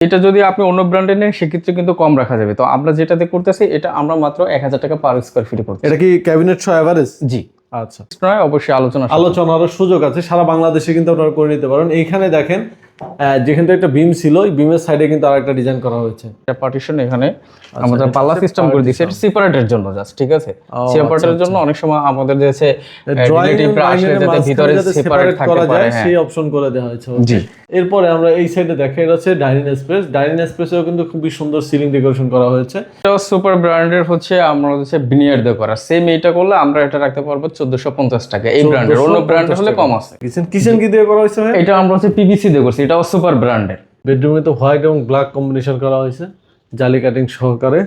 এটা যদি আপনি অন্য ব্র্যান্ডে নেন সেক্ষেত্রে কিন্তু কম রাখা যাবে। তো আমরা যেটাতে করতেছি এটা আমরা মাত্র এক হাজার টাকা পার স্কোয়ার ফিটে করতে এটা কি ক্যাবিনেট ছয় অ্যাভারেজ জি। আচ্ছা। নয় অবশ্যই আলোচনা আলোচনার সুযোগ আছে সারা বাংলাদেশে কিন্তু আপনারা করে নিতে পারেন। এইখানে দেখেন যেখানে একটা বিম ছিল ওই বিমের সাইডে কিন্তু আরেকটা ডিজাইন করা হয়েছে। একটা পার্টিশন এখানে আমাদের পাল্লা সিস্টেম করে দিয়েছে। এটা সেপারেটের জন্য জাস্ট ঠিক আছে? সেপারেটের জন্য অনেক সময় আমাদের দেশে ড্রয়িং রিলেটিভ আসলে যাতে ভিতরে সেপারেট থাকতে পারে হ্যাঁ। সেই অপশন করে দেওয়া হয়েছে জি। এরপরে আমরা এই সাইডে দেখা এটা হচ্ছে ডাইনিং স্পেস ডাইনিং স্পেসেও কিন্তু খুবই সুন্দর সিলিং ডেকোরেশন করা হয়েছে। এটা সুপার ব্র্যান্ডের হচ্ছে আমরা হচ্ছে বিনিয়ার দিয়ে করা। সেম এটা করলে আমরা এটা রাখতে পারব চোদ্দশো পঞ্চাশ টাকা। এই ব্র্যান্ডের অন্য ব্র্যান্ড হলে কম আছে। কিচেন কিচেন কি দিয়ে করা হয়েছে এটা আমরা হচ্ছে পিভিসি দিয়ে করছি। এটাও সুপার ব্র্যান্ডের বেডরুমে তো হোয়াইট এবং ব্ল্যাক কম্বিনেশন করা হয়েছে। জালি কাটিং সহকারে।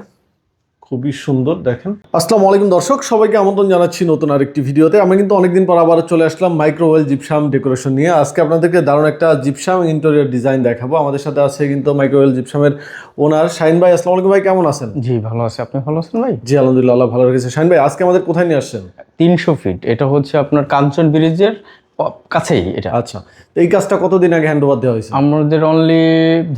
খুবই সুন্দর দেখেন। আসসালামু আলাইকুম দর্শক সবাইকে আমন্ত্রণ জানাচ্ছি নতুন আরেকটি ভিডিওতে। আমি কিন্তু অনেকদিন পর আবার চলে আসলাম মাইক্রোওয়েল জিপসাম ডেকোরেশন নিয়ে। আজকে আপনাদেরকে দারুণ একটা জিপসাম ইন্টেরিয়র ডিজাইন দেখাবো। আমাদের সাথে আছে কিন্তু মাইক্রোওয়েল জিপসামের ওনার শাইন ভাই। আসসালামু আলাইকুম ভাই কেমন আছেন? জি ভালো আছে। আপনি ভালো আছেন ভাই? জি আলহামদুলিল্লাহ ভালো রেখেছে। শাইন ভাই আজকে আমাদের কোথায় নিয়ে আসছেন? তিনশো ফিট এটা হচ্ছে আপনার কাঞ্চন ব্রিজের কাছেই এটা। আচ্ছা তো এই কাজটা কতদিন আগে হ্যান্ড ওভার দেওয়া হয়েছে? আমাদের অনলি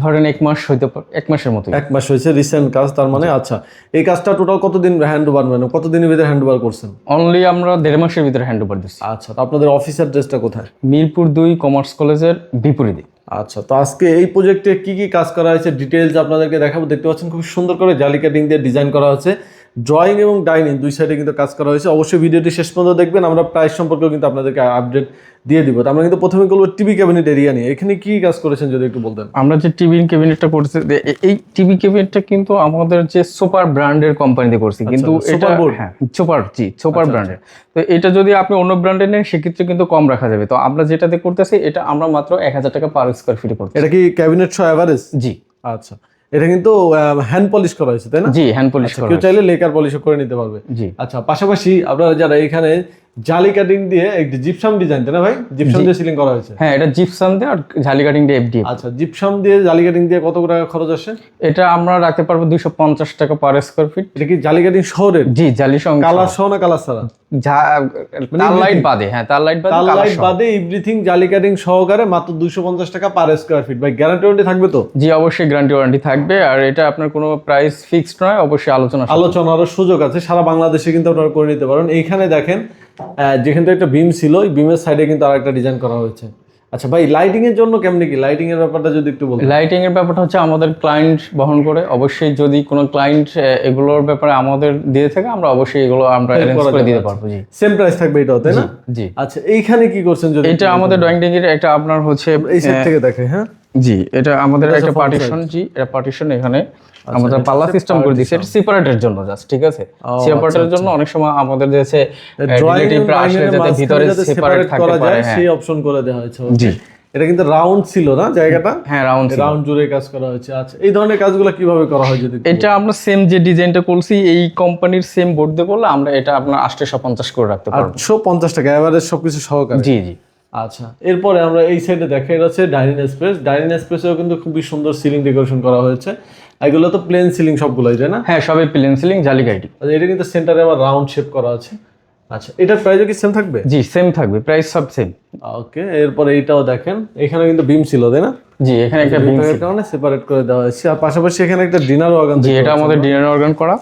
ধরেন এক মাস হইতে এক মাসের মতো এক মাস হয়েছে রিসেন্ট কাজ তার মানে আচ্ছা। এই কাজটা টোটাল কতদিন হ্যান্ড ওভার মানে কতদিনের ভিতরে হ্যান্ড ওভার করছেন? অনলি আমরা দেড় মাসের ভিতরে হ্যান্ড ওভার দিচ্ছি আচ্ছা তো আপনাদের অফিস অ্যাড্রেসটা কোথায়? মিরপুর দুই কমার্স কলেজের বিপরীতে। আচ্ছা তো আজকে এই প্রজেক্টে কি কি কাজ করা হয়েছে? ডিটেলস আপনাদেরকে দেখাবো। দেখতে পাচ্ছেন খুব সুন্দর করে জালি কাটিং দিয়ে ডিজাইন করা হয়েছে। ড্রয়িং এবং ডাইনিং দুই সাইডে কিন্তু কাজ করা হয়েছে। অবশ্যই ভিডিওটি শেষ পর্যন্ত দেখবেন আমরা প্রাইস সম্পর্কেও কিন্তু আপনাদেরকে আপডেট দিয়ে দিব। তো আমরা কিন্তু প্রথমে বলব টিভি ক্যাবিনেট এরিয়া নিয়ে। এখানে কি কাজ করেছেন যদি একটু বলতেন? আমরা যে টিভি ক্যাবিনেটটা করছি এই টিভি ক্যাবিনেটটা কিন্তু আমাদের যে সুপার ব্র্যান্ডের কোম্পানিতে করছি। কিন্তু আচ্ছা, এটা হ্যাঁ সুপার জি সুপার ব্র্যান্ডের তো এটা যদি আপনি অন্য ব্র্যান্ডের নেন সেক্ষেত্রে কিন্তু কম রাখা যাবে। তো আমরা যেটাতে করতেছি এটা আমরা মাত্র এক হাজার টাকা পার স্কোয়ার ফিটে করছি এটা কি ক্যাবিনেট সহ অ্যাভারেজ জি। আচ্ছা। এটা কিন্তু হ্যান্ড পলিশ করা হয়েছে তাই না? জি হ্যান্ড পলিশ আচ্ছা, কেউ চাইলে লেকার পলিশও করে নিতে পারবে। জি। আচ্ছা পাশাপাশি আপনারা যারা এখানে জালি কাটিং দিয়ে একটি জিপসাম ডিজাইন না ভাই? জিপসাম দিয়ে সিলিং করা হয়েছে। হ্যাঁ এটা জিপসাম দিয়ে আর ঝালি কাটিং দিয়ে এফডি আচ্ছা জিপসাম দিয়ে জালি কাটিং দিয়ে কত টাকা খরচ আসে? এটা আমরা রাখতে পারব দুইশো পঞ্চাশ টাকা পার স্কোয়ার ফিট এটা কি জালি কাটিং শহরের জি জালি সঙ্গে কালার সহ না কালার ছাড়া? তার লাইট বাদে হ্যাঁ তার লাইট বাদে তার লাইট বাদে এভরিথিং জালি কাটিং সহকারে মাত্র দুশো পঞ্চাশ টাকা পার স্কোয়ার ফিট ভাই গ্যারান্টি ওয়ারেন্টি থাকবে তো? জি অবশ্যই গ্যারান্টি ওয়ারেন্টি থাকবে। আর এটা আপনার কোনো প্রাইস ফিক্সড নয় অবশ্যই আলোচনা। আলোচনারও সুযোগ আছে সারা বাংলাদেশে কিন্তু আপনারা করে নিতে পারেন। এইখানে দেখেন আহ, যেখানে একটা বিম ছিল ওই বিমের সাইডে কিন্তু আর একটা ডিজাইন করা হয়েছে। আচ্ছা ভাই লাইটিং এর জন্য কেমনি কি? লাইটিং এর ব্যাপারটা যদি একটু বলতেন। লাইটিং এর ব্যাপারটা হচ্ছে আমাদের ক্লায়েন্ট বহন করে। অবশ্যই যদি কোনো ক্লায়েন্ট এগুলোর ব্যাপারে আমাদের দিয়ে থাকে আমরা অবশ্যই এগুলো আমরা অ্যারেঞ্জ করে দিতে। পারব জি। সেম প্রাইস থাকবে এটাও তাই না? জি আচ্ছা এইখানে কি করছেন যদি এটা আমাদের ড্রয়িং টেঙ্গির একটা আপনার হচ্ছে এই সাইড থেকে দেখে হ্যাঁ? জি এটা আমাদের একটা পার্টিশন জি এটা পার্টিশন এখানে আমাদের পাল্লা সিস্টেম করে দিয়েছে। এটা সেপারেটের জন্য জাস্ট ঠিক আছে? সেপারেটের জন্য অনেক সময় আমাদের দেশে ড্রয়িং রিলেটিভ আসলে যাতে ভিতরে সেপারেট থাকতে পারে হ্যাঁ। সেই অপশন করে দেওয়া হয়েছে জি। এটা কিন্তু রাউন্ড ছিল না জায়গাটা? হ্যাঁ রাউন্ড রাউন্ড জুড়ে কাজ করা হয়েছে আচ্ছা। এই ধরনের কাজগুলো কীভাবে করা হয় যদি এটা আমরা সেম যে ডিজাইনটা করছি এই কোম্পানির সেম বোর্ড দিয়ে করলে আমরা এটা আপনার আটশো পঞ্চাশ করে রাখতে পারব। আটশো পঞ্চাশ টাকা এভারেজ সবকিছু সহকারে। জি জি। আচ্ছা এরপরে আমরা এই সাইডে দেখা হচ্ছে ডাইনিং স্পেস ডাইনিং স্পেসেও কিন্তু খুবই সুন্দর সিলিং ডেকোরেশন করা হয়েছে। এগুলো তো প্লেন সিলিং সবগুলোই তাই না? হ্যাঁ সবই প্লেন সিলিং জালি গাইডি আচ্ছা, এটা কিন্তু সেন্টারে আবার রাউন্ড শেপ করা আছে। আচ্ছা এটার প্রাইসও কি সেম থাকবে? জি সেম থাকবে প্রাইস সব সেম ওকে এরপরে এইটাও দেখেন এখানে কিন্তু বিম ছিল তাই না? জি এখানে একটা বিং এর কারণে সেপারেট করে দেওয়া হয়েছে। আর পাশাপাশি এখানে একটা ডিনার ওয়াগান জি এটা আমাদের ডিনার অর্গান করা।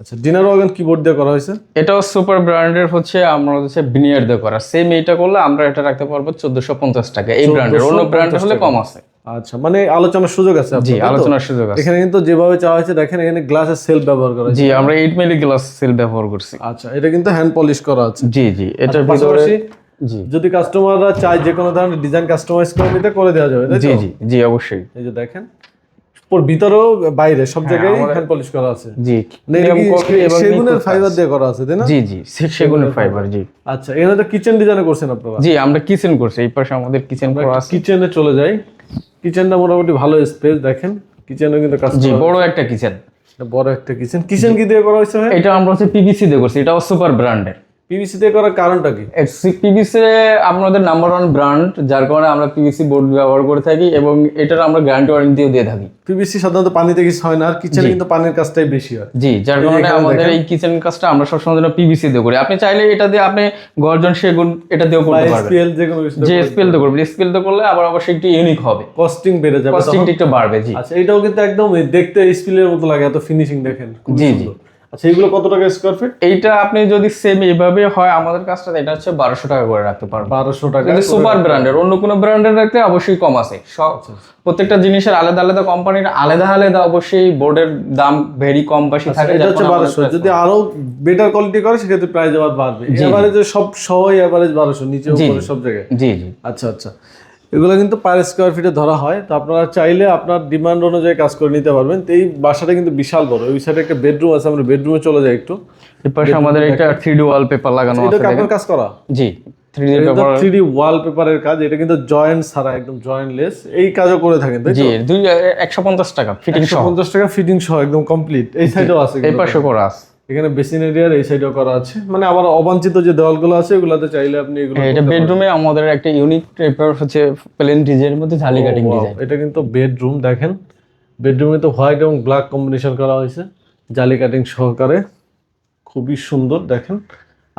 আচ্ছা ডিনার ওয়াগান কিবোর্ড দিয়ে করা হয়েছে? এটাও সুপার ব্র্যান্ডের হচ্ছে আমরা হচ্ছে বিনিয়ার দিয়ে করা। সেম এইটা করলে আমরা এটা রাখতে পারব চোদ্দশো পঞ্চাশ টাকা। এই ব্র্যান্ডের অন্য ব্র্যান্ড হলে কম আছে। আচ্ছা মানে আলোচনার সুযোগ আছে জি? আলোচনার সুযোগ আছে। এখানে কিন্তু যেভাবে চাওয়া হয়েছে দেখেন এখানে গ্লাসের সেলফ ব্যবহার করা জি আমরা এইট মিলি গ্লাস সেল ব্যবহার করছি। আচ্ছা এটা কিন্তু হ্যান্ড পলিশ করা আছে। জি জি এটার ভিতরে পাশাপাশি জি। যদি কাস্টমাররা চায় যে কোনো ধরনের ডিজাইন কাস্টমাইজ করে নিতে করে দেওয়া যাবে জি জি জি অবশ্যই। এই যে দেখেন ওর ভিতরেও বাইরে সব জায়গায় হ্যান্ড পলিশ করা আছে। জি। মানে এটা সেগুনের ফাইবার দিয়ে করা আছে তাই না? জি জি সেগুনের ফাইবার জি। আচ্ছা এখানে তো কিচেন ডিজাইনে করছেন আপনারা? জি আমরা কিচেন করছি এই পাশে আমাদের কিচেন করা আছে। কিচেনে চলে যাই। কিচেনটা মোটামুটি ভালো স্পেস দেখেন। কিচেনে কিন্তু কাজ জি বড় একটা কিচেন বড় একটা কিচেন কিচেন কি দিয়ে করা হয়েছে এটা আমরা হচ্ছে পিভিসি দিয়ে করছি এটাও সুপার ব্র্যান্ডের পিভিসি দিয়ে করার কারণটা কি? পিভিসি আমাদের নাম্বার ওয়ান ব্র্যান্ড যার কারণে আমরা পিভিসি বোর্ড ব্যবহার করে থাকি এবং এটার আমরা গ্যারান্টি ওয়ারেন্টিও দিয়ে থাকি। পিভিসি সাধারণত পানিতে কিছু হয় না আর কিচেনে কিন্তু পানির কাজটাই বেশি হয়। জি যার কারণে আমাদের এই কিচেন কাজটা আমরা সবসময় জন্য পিভিসি দিয়ে করি। আপনি চাইলে এটা দিয়ে আপনি গর্জন সেগুন এটা দিয়েও করতে পারবেন। এসপিএল যে কোনো যে স্পেল তো করবেন। স্পেল তো করলে আবার অবশ্যই একটু ইউনিক হবে। কস্টিং বেড়ে যাবে। কস্টিংটা একটু বাড়বে জি। আচ্ছা এটাও কিন্তু একদম দেখতে স্পিলের মতো লাগে এত ফিনিশিং দেখেন জি, জি। আচ্ছা এগুলো কত টাকা স্কোয়ার ফিট এইটা আপনি যদি সেম এইভাবে হয় আমাদের কাজটা এটা হচ্ছে বারোশো টাকা করে রাখতে পারবেন বারোশো টাকা যদি সুপার ব্র্যান্ডের অন্য কোনো ব্র্যান্ডের রাখতে অবশ্যই কম আছে। সব প্রত্যেকটা জিনিসের আলাদা আলাদা কোম্পানির আলাদা আলাদা অবশ্যই বোর্ডের দাম ভেরি কম বেশি থাকে আচ্ছা, এটা হচ্ছে বারোশো। যদি আরও বেটার কোয়ালিটি করে সেক্ষেত্রে প্রাইস আবার বাড়বে। জি। এভারেজে সব সহ এভারেজ বারোশো নিচে উপরে সব জায়গায়। জি জি। আচ্ছা আচ্ছা। এগুলো কিন্তু পার স্কোয়ার ফিটে ধরা হয়। তো আপনারা চাইলে আপনার ডিমান্ড অনুযায়ী কাজ করে নিতে পারবেন। তো এই বাসাটা কিন্তু বিশাল বড়। ওই সাইডে একটা বেডরুম আছে আমরা বেডরুমে চলে যাই একটু। পাশে আমাদের একটা থ্রি ডি ওয়ালপেপার লাগানো এটা আছে দেখেন। কাজ করা? জি থ্রি ডি ওয়ালপেপারের কাজ। এটা কিন্তু জয়েন্ট ছাড়া একদম জয়েন্ট লেস এই কাজও করে থাকেন তাই জি দুই একশো পঞ্চাশ টাকা ফিটিং সহ। পঞ্চাশ টাকা ফিটিং সহ একদম কমপ্লিট এই সাইডেও আছে এই পাশে করা আছে। এখানে বেসিন এরিয়ার এই সাইডেও করা আছে। মানে আবার অবাঞ্ছিত যে দেওয়ালগুলো আছে এগুলোতে চাইলে আপনি এগুলো হ্যাঁ, এটা বেডরুমে আমাদের একটা ইউনিক টাইপের হচ্ছে প্লেন ডিজাইনের মধ্যে ঝালি কাটিং ডিজাইন এটা কিন্তু বেডরুম দেখেন। বেডরুমে তো হোয়াইট এবং ব্ল্যাক কম্বিনেশন করা হয়েছে জালি কাটিং সহকারে। খুবই সুন্দর দেখেন।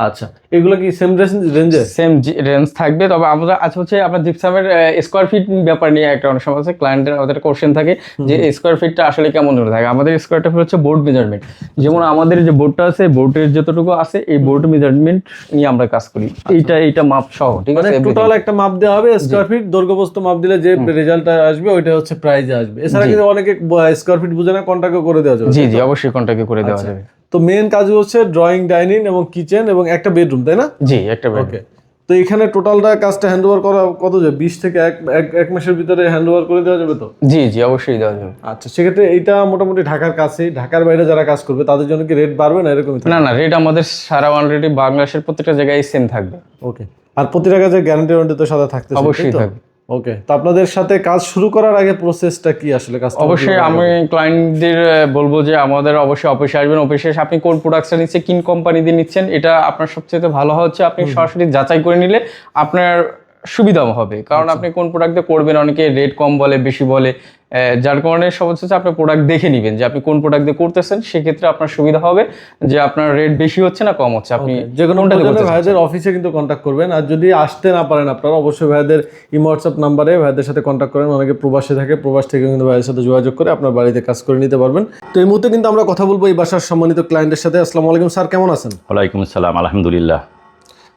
আচ্ছা এগুলো কি সেম রেঞ্জে সেম রেঞ্জ থাকবে। তবে আমরা আজ হচ্ছে আপনার জিপসামের স্কোয়ার ফিট ব্যাপার নিয়ে একটা অনেক সময় আছে ক্লায়েন্টের আমাদের কোশ্চেন থাকে যে স্কোয়ার ফিটটা আসলে কেমন ধরে থাকে আমাদের স্কোয়ার ফিট হচ্ছে বোর্ড মেজারমেন্ট যেমন আমাদের যে বোর্ডটা আছে বোর্ডের যতটুকু আছে এই বোর্ড মেজারমেন্ট নিয়ে আমরা কাজ করি। এইটা এইটা মাপ সহ ঠিক মানে আছে? টোটাল একটা মাপ দেওয়া হবে স্কোয়ার ফিট দৈর্ঘ্যপ্রস্থ মাপ দিলে যে রেজাল্টটা আসবে ওইটা হচ্ছে প্রাইজে আসবে। এছাড়া কিন্তু অনেকে স্কোয়ার ফিট বুঝে না কন্ট্যাক্টও করে দেওয়া যাবে। জি জি অবশ্যই কন্ট্যাক্ট করে দেওয়া আচ্ছা। যাবে। তো মেন কাজ হচ্ছে ড্রয়িং ডাইনিং এবং কিচেন এবং একটা বেডরুম তাই না? জি একটা। ওকে তো এখানে টোটালটা কাজটা হ্যান্ড ওভার করা কত যাবে বিশ থেকে এক এক- মাসের ভিতরে হ্যান্ড ওভার করে দেওয়া যাবে তো? জি জি অবশ্যই দেওয়া যাবে। আচ্ছা সেক্ষেত্রে এইটা মোটামুটি ঢাকার কাছে ঢাকার বাইরে যারা কাজ করবে তাদের জন্য কি রেট বাড়বে না এরকমই না না রেট আমাদের সারা অলরেডি বাংলাদেশের প্রত্যেকটা জায়গায় সেম থাকবে। ওকে আর প্রতিটা কাজে গ্যারান্টি ওয়ারেন্টি তো সাদা থাকতে অবশ্যই থাকবে। ওকে তো আপনাদের সাথে কাজ শুরু করার আগে প্রসেসটা কি আসলে কাজ অবশ্যই আমি ক্লায়েন্টদের বলব যে আমাদের অবশ্যই অফিসে আসবেন। অফিসে এসে আপনি কোন প্রোডাক্টটা নিচ্ছেন কিন কোম্পানি দিয়ে নিচ্ছেন এটা আপনার সবচেয়ে ভালো হচ্ছে আপনি সরাসরি যাচাই করে নিলে আপনার সুবিধা হবে। কারণ আপনি কোন প্রোডাক্ট করবেন অনেকে রেট কম বলে বেশি বলে যার কারণে সব হচ্ছে আপনি প্রোডাক্ট দেখে নেবেন যে আপনি কোন প্রোডাক্ট দিয়ে করতেছেন সেক্ষেত্রে আপনার সুবিধা হবে যে আপনার রেট বেশি হচ্ছে না কম হচ্ছে। আপনি যে কোনো? ভাইদের অফিসে কিন্তু কন্ট্যাক্ট করবেন। আর যদি আসতে না পারেন আপনারা অবশ্যই ভাইদের ইমো হোয়াটসঅ্যাপ নাম্বারে ভাইদের সাথে কন্ট্যাক্ট করেন। অনেকে প্রবাসে থাকে প্রবাস থেকে কিন্তু ভাইয়ের সাথে যোগাযোগ করে আপনার বাড়িতে কাজ করে নিতে পারবেন। তো এই মুহূর্তে কিন্তু আমরা কথা বলব এই বাসার সম্মানিত ক্লায়েন্টের সাথে। আসসালামু আলাইকুম স্যার কেমন আছেন? ওয়ালাইকুম আসসালাম আলহামদুলিল্লাহ।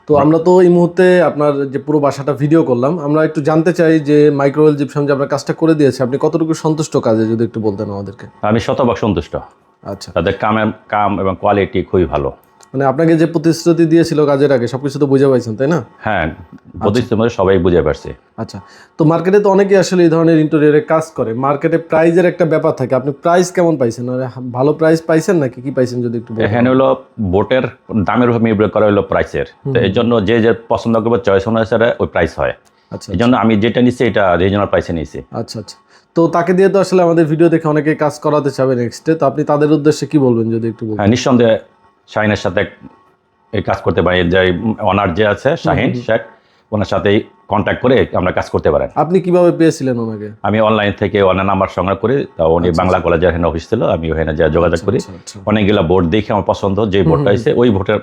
তো আমরা তো এই মুহূর্তে আপনার যে পুরো বাসাটা ভিডিও করলাম আমরা একটু জানতে চাই যে মাইক্রোওয়েল জিপসাম যে আপনার কাজটা করে দিয়েছে আপনি কতটুকু সন্তুষ্ট কাজে যদি একটু বলতেন আমাদেরকে? আমি শতভাগ সন্তুষ্ট। আচ্ছা। তাদের কামের কাম এবং কোয়ালিটি খুবই ভালো। মানে আপনাকে যে প্রতিশ্রুতি দিয়েছিল কাজের আগে সবকিছু তো বুঝে পাইছেন তাই না? হ্যাঁ প্রতিশ্রুতির মধ্যে সবাই বুঝে পারছে। আচ্ছা তো মার্কেটে তো অনেকেই আসলে এই ধরনের ইন্টেরিয়রে কাজ করে। মার্কেটে প্রাইজের একটা ব্যাপার থাকে আপনি প্রাইস কেমন পাইছেন? আর ভালো প্রাইস পাইছেন নাকি? কি পাইছেন যদি একটু বলেন এখানে হলো বোটের দামের উপর নির্ভর করা হলো প্রাইসের তো এই জন্য যে যে পছন্দ করবে চয়েস অনুসারে ওই প্রাইস হয়। আচ্ছা এই জন্য আমি যেটা নিচ্ছি এটা রিজনাল প্রাইসে নিয়েছি আচ্ছা আচ্ছা। তো তাকে দিয়ে তো আসলে আমাদের ভিডিও দেখে অনেকে কাজ করাতে চাবে নেক্সটে তো আপনি তাদের উদ্দেশ্যে কি বলবেন যদি একটু হ্যাঁ নিঃসন্দেহে শাহিনের সাথে এই কাজ করতে পারি যে অনার যে আছে শাহিন শেখ ওনার সাথেই কন্ট্যাক্ট করে আমরা কাজ করতে পারেন। আপনি কীভাবে পেয়েছিলেন ওনাকে? আমি অনলাইন থেকে ওনার নাম্বার সংগ্রহ করি তা উনি বাংলা কলেজের এখানে অফিস ছিল আমি ওখানে যা যোগাযোগ করি। আচ্ছা, আচ্ছা। অনেকগুলা বোর্ড দেখে আমার পছন্দ যে বোর্ডটা আছে ওই বোর্ডের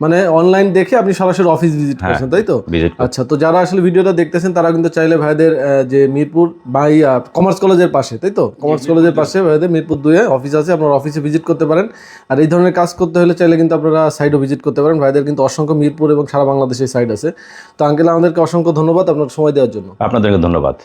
মানে অনলাইন দেখে আপনি সরাসরি অফিস ভিজিট হ্যাঁ। করেছেন তাই তো? আচ্ছা তো যারা আসলে ভিডিওটা দেখতেছেন তারা কিন্তু চাইলে ভাইদের যে মিরপুর বাই কমার্স কলেজের পাশে তাই তো? কমার্স কলেজের পাশে ভাইদের মিরপুর দুয়ে অফিস আছে আপনার অফিসে ভিজিট করতে পারেন। আর এই ধরনের কাজ করতে হলে চাইলে কিন্তু আপনারা সাইডও ভিজিট করতে পারেন। ভাইদের কিন্তু অসংখ্য মিরপুর এবং সারা বাংলাদেশে সাইড আছে। তো আঙ্কেল আমাদেরকে অসংখ্য ধন্যবাদ আপনার সময় দেওয়ার জন্য। আপনাদেরকে ধন্যবাদ।